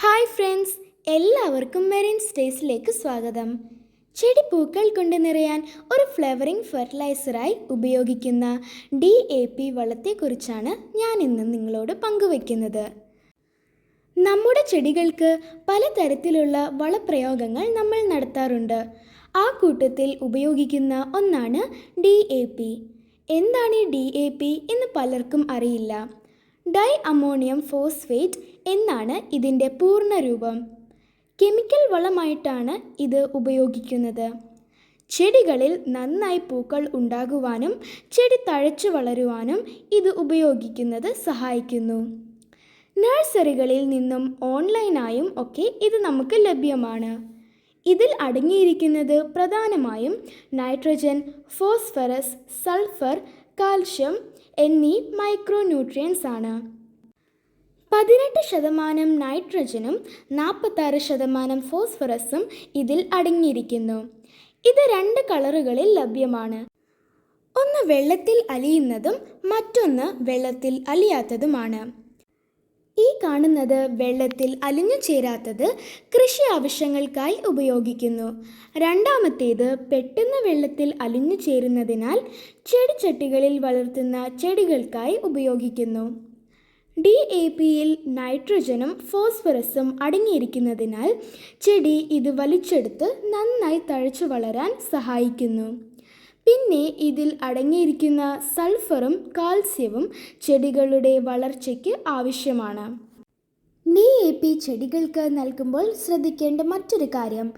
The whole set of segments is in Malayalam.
ഹായ് ഫ്രണ്ട്സ് എല്ലാവർക്കും മെറിൻ സ്റ്റേസിലേക്ക് സ്വാഗതം. ചെടി പൂക്കൾ കൊണ്ട് നിറയാൻ ഒരു ഫ്ലവറിംഗ് ഫെർട്ടിലൈസറായി ഉപയോഗിക്കുന്ന ഡി എ പി വളത്തെക്കുറിച്ചാണ് ഞാൻ ഇന്ന് നിങ്ങളോട് പങ്കുവയ്ക്കുന്നത് നമ്മുടെ ചെടികൾക്ക് പലതരത്തിലുള്ള വളപ്രയോഗങ്ങൾ നമ്മൾ നടത്താറുണ്ട്. ആ കൂട്ടത്തിൽ ഉപയോഗിക്കുന്ന ഒന്നാണ് ഡി എ പി എന്താണ് ഡി എ പി എന്ന് പലർക്കും അറിയില്ല. ഡൈ അമോണിയം ഫോസ്ഫേറ്റ് എന്നാണ് ഇതിന്റെ പൂർണരൂപം. കെമിക്കൽ വളമായിട്ടാണ് ഇത് ഉപയോഗിക്കുന്നത്. ചെടികളിൽ നന്നായി പൂക്കൾ ഉണ്ടാകുവാനും ചെടി തഴച്ചു വളരുവാനും ഇത് ഉപയോഗിക്കുന്നത് സഹായിക്കുന്നു. നഴ്സറികളിൽ നിന്നും ഓൺലൈനായും ഒക്കെ ഇത് നമുക്ക് ലഭ്യമാണ്. ഇതിൽ അടങ്ങിയിരിക്കുന്നത് പ്രധാനമായും നൈട്രജൻ ഫോസ്ഫറസ് സൾഫർ കാൽഷ്യം എന്നീ മൈക്രോ ന്യൂട്രിയൻസ് ആണ്. പതിനെട്ട് ശതമാനം നൈട്രജനും നാൽപ്പത്താറ് ശതമാനം ഫോസ്ഫറസും ഇതിൽ അടങ്ങിയിരിക്കുന്നു. ഇത് രണ്ട് കളറുകളിൽ ലഭ്യമാണ്. ഒന്ന് വെള്ളത്തിൽ അലിയുന്നതും മറ്റൊന്ന് വെള്ളത്തിൽ അലിയാത്തതുമാണ്. കാണുന്നത് വെള്ളത്തിൽ അലിഞ്ഞു ചേരാത്തത് കൃഷി ആവശ്യങ്ങൾക്കായി ഉപയോഗിക്കുന്നു. രണ്ടാമത്തേത് പെട്ടെന്ന് വെള്ളത്തിൽ അലിഞ്ഞു ചേരുന്നതിനാൽ ചെടിച്ചട്ടികളിൽ വളർത്തുന്ന ചെടികൾക്കായി ഉപയോഗിക്കുന്നു. ഡി എ പിയിൽ നൈട്രജനും ഫോസ്ഫറസും അടങ്ങിയിരിക്കുന്നതിനാൽ ചെടി ഇത് വലിച്ചെടുത്ത് നന്നായി തഴച്ചു വളരാൻ സഹായിക്കുന്നു. പിന്നെ ഇതിൽ അടങ്ങിയിരിക്കുന്ന സൾഫറും കാൽസ്യവും ചെടികളുടെ വളർച്ചയ്ക്ക് ആവശ്യമാണ്. ഡി എ പി ചെടികൾക്ക് നൽകുമ്പോൾ ശ്രദ്ധിക്കേണ്ട മറ്റൊരു കാര്യം.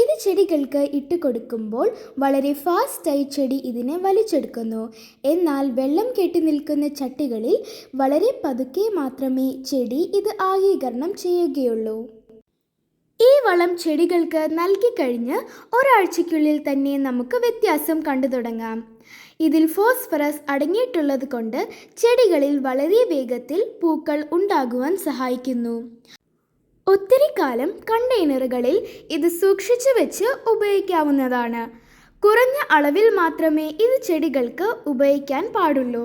ഇത് ചെടികൾക്ക് ഇട്ട് കൊടുക്കുമ്പോൾ വളരെ ഫാസ്റ്റായി ചെടി ഇതിനെ വലിച്ചെടുക്കുന്നു. എന്നാൽ വെള്ളം കെട്ടി നിൽക്കുന്ന ചട്ടികളിൽ വളരെ പതുക്കെ മാത്രമേ ചെടി ഇത് ആഗീകരണം ചെയ്യുകയുള്ളൂ. ഈ വളം ചെടികൾക്ക് നൽകിക്കഴിഞ്ഞ് ഒരാഴ്ചയ്ക്കുള്ളിൽ തന്നെ നമുക്ക് വ്യത്യാസം കണ്ടു തുടങ്ങാം ഇതിൽ ഫോസ്ഫറസ് അടങ്ങിയിട്ടുള്ളത് കൊണ്ട് ചെടികളിൽ വളരെ വേഗത്തിൽ പൂക്കൾ ഉണ്ടാകുവാൻ സഹായിക്കുന്നു. ഒത്തിരി കാലം കണ്ടെയ്നറുകളിൽ ഇത് സൂക്ഷിച്ചു വെച്ച് ഉപയോഗിക്കാവുന്നതാണ്. കുറഞ്ഞ അളവിൽ മാത്രമേ ഇത് ചെടികൾക്ക് ഉപയോഗിക്കാൻ പാടുള്ളൂ.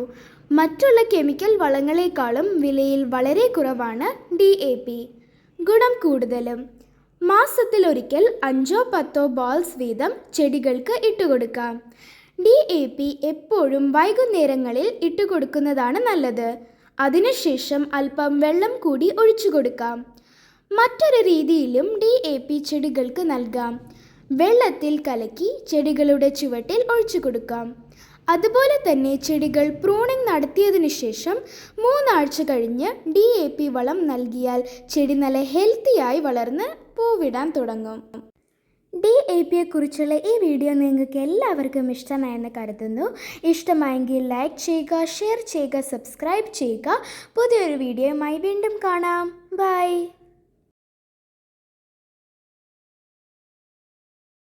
മറ്റുള്ള കെമിക്കൽ വളങ്ങളെക്കാളും വിലയിൽ വളരെ കുറവാണ് ഡി എ പി. ഗുണം കൂടുതലും. മാസത്തിലൊരിക്കൽ അഞ്ചോ പത്തോ ബോൾസ് വീതം ചെടികൾക്ക് ഇട്ടുകൊടുക്കാം. ഡി എ പി എപ്പോഴും വൈകുന്നേരങ്ങളിൽ ഇട്ട് കൊടുക്കുന്നതാണ് നല്ലത്. അതിനുശേഷം അല്പം വെള്ളം കൂടി ഒഴിച്ചു കൊടുക്കാം. മറ്റൊരു രീതിയിലും ഡി എ പി ചെടികൾക്ക് നൽകാം. വെള്ളത്തിൽ കലക്കി ചെടികളുടെ ചുവട്ടിൽ ഒഴിച്ചു കൊടുക്കാം. അതുപോലെ തന്നെ ചെടികൾ പ്രൂണിംഗ് നടത്തിയതിനു ശേഷം മൂന്നാഴ്ച കഴിഞ്ഞ് ഡി എ പി വളം നൽകിയാൽ ചെടി നല്ല ഹെൽത്തിയായി വളർന്ന് പൂവിടാൻ തുടങ്ങും. ഡി എ പിയെ കുറിച്ചുള്ള ഈ വീഡിയോ നിങ്ങൾക്ക് എല്ലാവർക്കും ഇഷ്ടമായെന്ന് കരുതുന്നു. ഇഷ്ടമായെങ്കിൽ ലൈക്ക് ചെയ്യുക ഷെയർ ചെയ്യുക സബ്സ്ക്രൈബ് ചെയ്യുക. പുതിയൊരു വീഡിയോയുമായി വീണ്ടും കാണാം. ബൈ